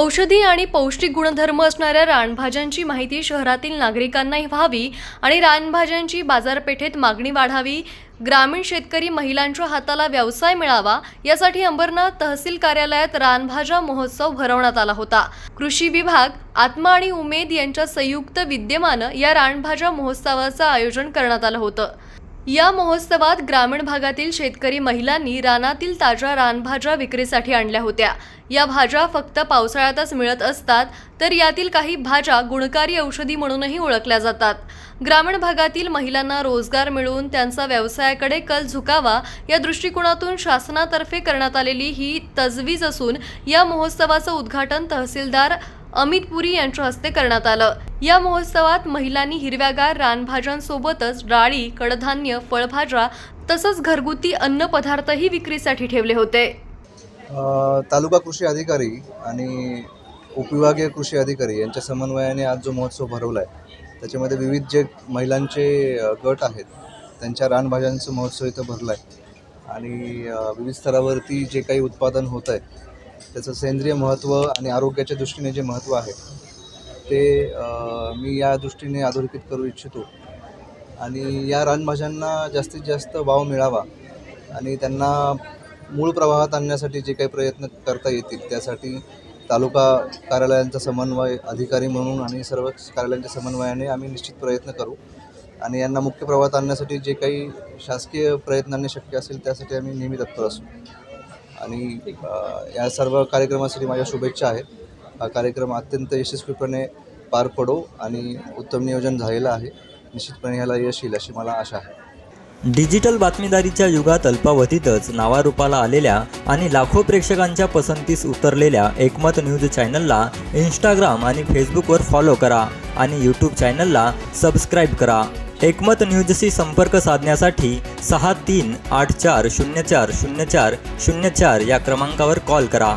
औषधी आणि पौष्टिक गुणधर्म असणाऱ्या रानभाज्यांची माहिती शहरातील नागरिकांनाही व्हावी आणि रानभाज्यांची बाजारपेठेत मागणी वाढावी ग्रामीण शेतकरी महिलांच्या हाताला व्यवसाय मिळावा यासाठी अंबरनाथ तहसील कार्यालयात रानभाज्या महोत्सव भरवण्यात आला होता. कृषी विभाग आत्मा आणि उमेद यांच्या संयुक्त विद्यमानं या रानभाज्या महोत्सवाचं आयोजन करण्यात आलं होतं. या महोत्सवात ग्रामीण भागातील शेतकरी महिलांनी रानातील ताज्या रानभाज्या विक्रीसाठी आणल्या होत्या. या भाज्या फक्त पावसाळ्यातच मिळत असतात तर यातील काही भाज्या गुणकारी औषधी म्हणूनही ओळखल्या जातात. ग्रामीण भागातील महिलांना रोजगार मिळवून त्यांचा व्यवसायाकडे कल झुकावा या दृष्टिकोनातून शासनातर्फे करण्यात आलेली ही तजवीज असून या महोत्सवाचं उद्घाटन तहसीलदार अमित पुरी यांच्या हस्ते करण्यात आलं. या महोत्सवात महिलांनी हिरव्यागार रानभाज्यांसोबतच डाळी कडधान्य फळभाज्या तसंच घरगुती अन्न पदार्थही विक्रीसाठी ठेवले होते. तालुका कृषी अधिकारी आणि उपविभागीय कृषी अधिकारी यांच्या समन्वयाने आज जो महोत्सव भरवला आहे त्याच्यामध्ये विविध जे महिलांचे गट आहेत त्यांच्या रानभाज्यांचं महोत्सव इथं भरला आहे आणि विविध स्तरावरती जे काही उत्पादन होत आहे त्याचं सेंद्रिय महत्त्व आणि आरोग्याच्या दृष्टीने जे महत्त्व आहे ते मी या दृष्टीने अधोरेखित करू इच्छितो. आणि या रानभाज्यांना जास्तीत जास्त वाव मिळावा आणि त्यांना मूळ प्रवाहात आणण्यासाठी जे काही प्रयत्न करता येतील त्यासाठी तालुका कार्यालयांचा समन्वय अधिकारी म्हणून आणि सर्व कार्यालयांच्या समन्वयाने आम्ही निश्चित प्रयत्न करू. आणि यांना मुख्य प्रवाहात आणण्यासाठी जे काही शासकीय प्रयत्नांनी शक्य असेल त्यासाठी आम्ही नेहमी तत्पर असू. आणि या सर्व कार्यक्रमासाठी माझ्या शुभेच्छा आहेत. हा कार्यक्रम अत्यंत यशस्वीपणे पार पडो आणि उत्तम नियोजन झालेलं आहे. निश्चितपणे ह्याला यश येईल अशी मला आशा आहे. डिजिटल बातमीदारीच्या युगात अल्पावधीतच नावारूपाला आलेल्या आणि लाखो प्रेक्षकांच्या पसंतीस उतरलेल्या एकमत न्यूज चॅनलला इंस्टाग्राम आणि फेसबुकवर फॉलो करा आणि यूट्यूब चॅनलला सबस्क्राईब करा. एकमत न्यूजशी संपर्क साधण्यासाठी सहा तीन आठ चार शून्य चार शून्य चार शून्य चार या क्रमांकावर कॉल करा.